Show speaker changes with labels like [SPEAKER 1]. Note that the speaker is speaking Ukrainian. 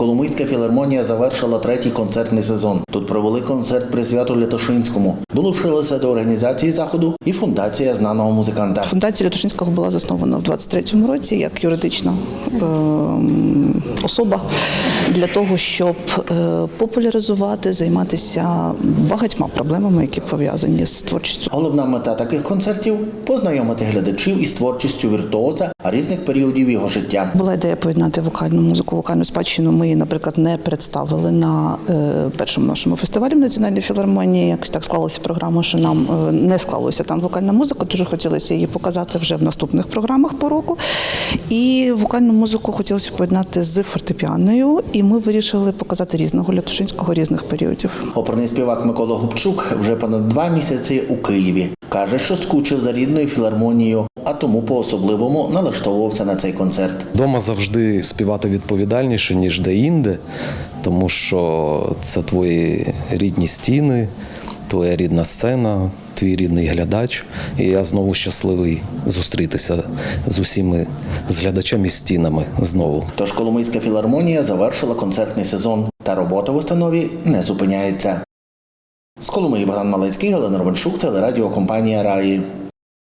[SPEAKER 1] Коломийська філармонія завершила третій концертний сезон. Тут провели концерт присвяту Лятошинському. Долучилася до організації заходу і фундація знаного музиканта.
[SPEAKER 2] Фундація Лятошинського була заснована в 23-му році як юридична ем, особа для того, щоб е, популяризувати, займатися багатьма проблемами, які пов'язані з творчістю.
[SPEAKER 1] Головна мета таких концертів познайомити глядачів із творчістю віртуоза різних періодів його життя.
[SPEAKER 2] Була ідея поєднати вокальну музику, вокальну спадщину. Ми, її, наприклад, не представили на е, першому нашому фестивалі в Національній філармонії. Якось так склалася програма, що нам е, не склалося там вокальна музика. Дуже хотілося її показати вже в наступних програмах по року. І вокальну музику хотілося поєднати з фортепіаною, і ми вирішили показати різного Лятушинського різних періодів.
[SPEAKER 1] Оперний співак Микола Губчук вже понад два місяці у Києві. Каже, що скучив за рідною філармонією, а тому по-особливому налаштовувався на цей концерт.
[SPEAKER 3] Дома завжди співати відповідальніше, ніж де-інде, тому що це твої рідні стіни, твоя рідна сцена, твій рідний глядач. І я знову щасливий зустрітися з усіми з глядачами і стінами знову.
[SPEAKER 1] Тож Коломийська філармонія завершила концертний сезон, та робота в установі не зупиняється. З Коломиї Богдан Малецький, Галина Романшук, телерадіокомпанія Раї.